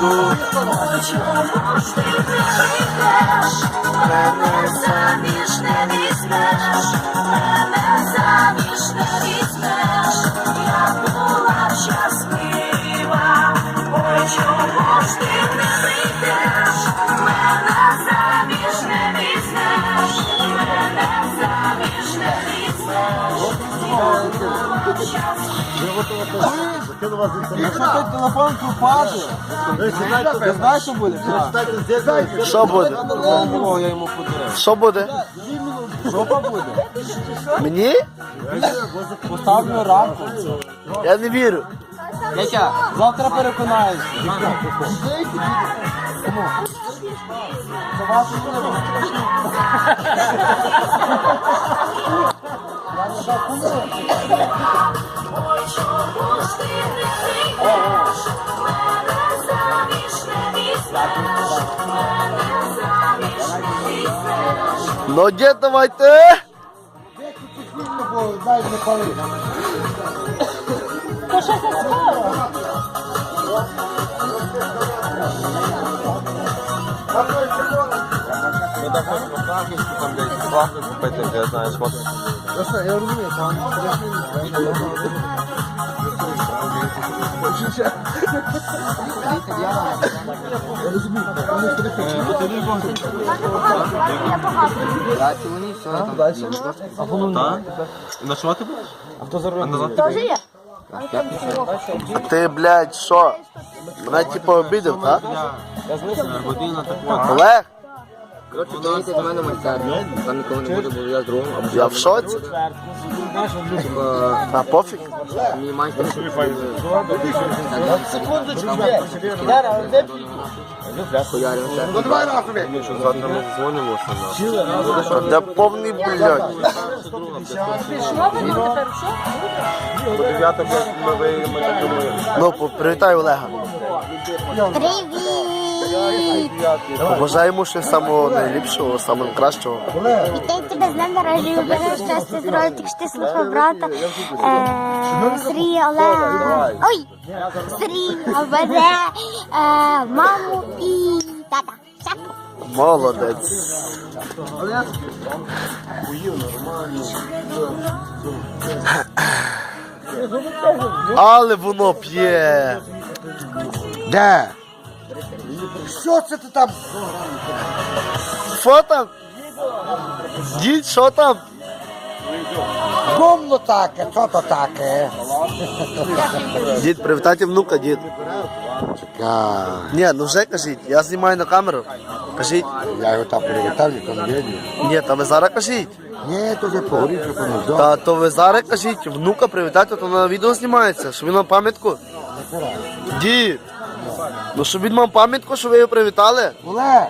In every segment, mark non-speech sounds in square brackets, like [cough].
буду. Мене заміж не візьмеш, мене заміж не візьмеш, я була щаслива, ой, чого ж ти не прийдеш, мене заміж не візьмеш, мене заміж не візьмеш, б щаслива. Якщо той телефон пропаде, ти знаєш, що буде? Що буде? О, я йому подарив. Що буде? Жопа буде. Мені? Поставлю рамку. Я не вірю. Дядя, завтра переконаєшся. Кому? Це ваше слово. Ой, візьмеш. Ну, дід, давайте. Ну так ось по захисту, там На що ти будеш? А хто зарвав? Тоже є? Ти, блядь, що? Мене типу обідав, так? Година так Олег, Коротше, приїдьте до мене майстерню, там нікого не буде, бо я з другом. або я в шоці. Типа, А пофіг. мій майстер. Хуяримося. Ми що завтра ми дзвонимося на. Де повний, блядь. До 9 ми виїдемо так думаю. Ну, по- привітай Олега. Привіт! Побажай йому щось самого найліпшого, самого кращого. Вітаю тебе з днем народження, бажаю щастя, здоров'я, так що ти слухав брата е, Сергія Олега. Ой! Сергія бере е, маму і тата. Молодець. Але воно п'є. Де? Що це ти там? Що там? Дід, що там? Гумно таке, що то таке? Дід, привітайте внука, дід. Чекай. Ні, ну вже кажіть, я знімаю на камеру. Кажіть. Я його там привітав, ніхто не видів. Ні, та ви зараз кажіть. Ні, то вже погорів, що понизав. Та то ви зараз кажіть, внука привітайте, то на відео знімається, щоб він мав пам'ятку. Дід. Ну щоб він мав пам'ятку, що ви його привітали. Олег!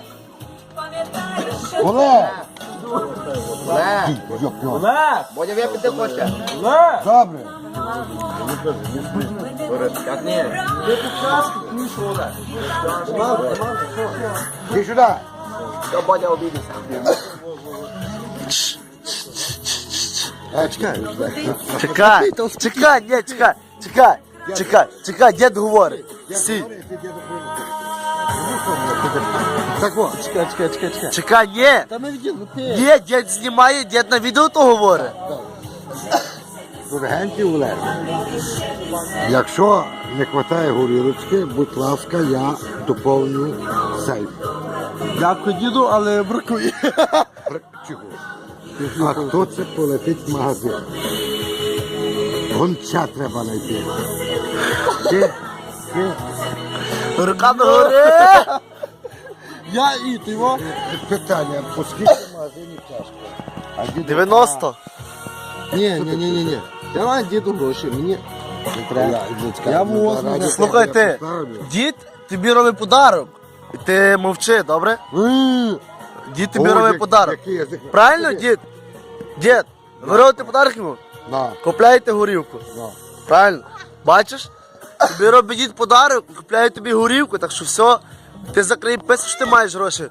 Олег! Олег, йоп. Бодя випити хоче. Добре. Як ні? Ти сюди. Що Бодя обідеться? А, чекай. Чекай, чекай, ні, чекай, чекай, чекай, чекай, дід говорить. Сі. Так от. Чекай, чекай, чекай, чекай. Чекай, ні. Та ми відійдемо, ти. Ні, дід знімає, дід на відео то говорить. Дорогенький Олег. Якщо не вистачає горілочки, будь ласка, я доповню сейф. Дякую, діду, але бракує. Чого? А хто це полетить в магазин? Гонча треба знайти. Ти, гори. [laughs] Я і ти його. питання, по скільки в магазині чашка? А діду- 90. Ні, ні, ні, ні, ні. Давай діду гроші, мені не треба. Я возьму. Слухай ти, дід тобі робить подарок. І ти мовчи, добре? М, Дід тобі Ой, робить як- подарок. який язик. Правильно, дід? Дід, ви робите подарок йому? На, Купляєте горівку. на. Правильно? Бачиш? Тобі робить дід подарок, купляє тобі горівку, так що все, ти закрий писок, що ти маєш гроші.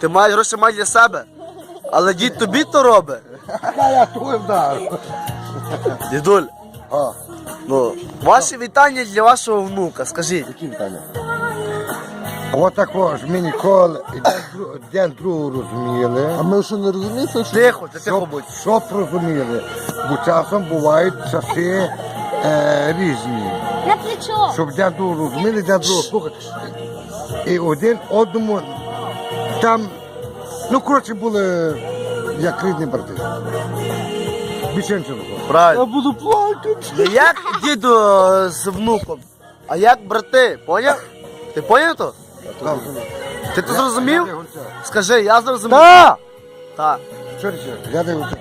Ти маєш гроші мати для себе. Але дід тобі то робить. А я твою вдарю. Дідуль, А, ну, ваші вітання для вашого внука, скажіть. які вітання? Отако ж ми ніколи один дру- один розуміли. А ми що не розумієте, що Тихо, ти тихо Щоб, будь. щоб розуміли, бо часом бувають часи е, різні. На плечо. Щоб другого розуміли, другого слухати. І один одному там, ну коротше, були як рідні брати. Більше нічого. не було. Буду плакати. Не як діду з внуком, а як брати, поняв? Ти поняв то? Ти то зрозумів? Скажи, я зрозумів. Так! Так. Що речі? Я дивлюся.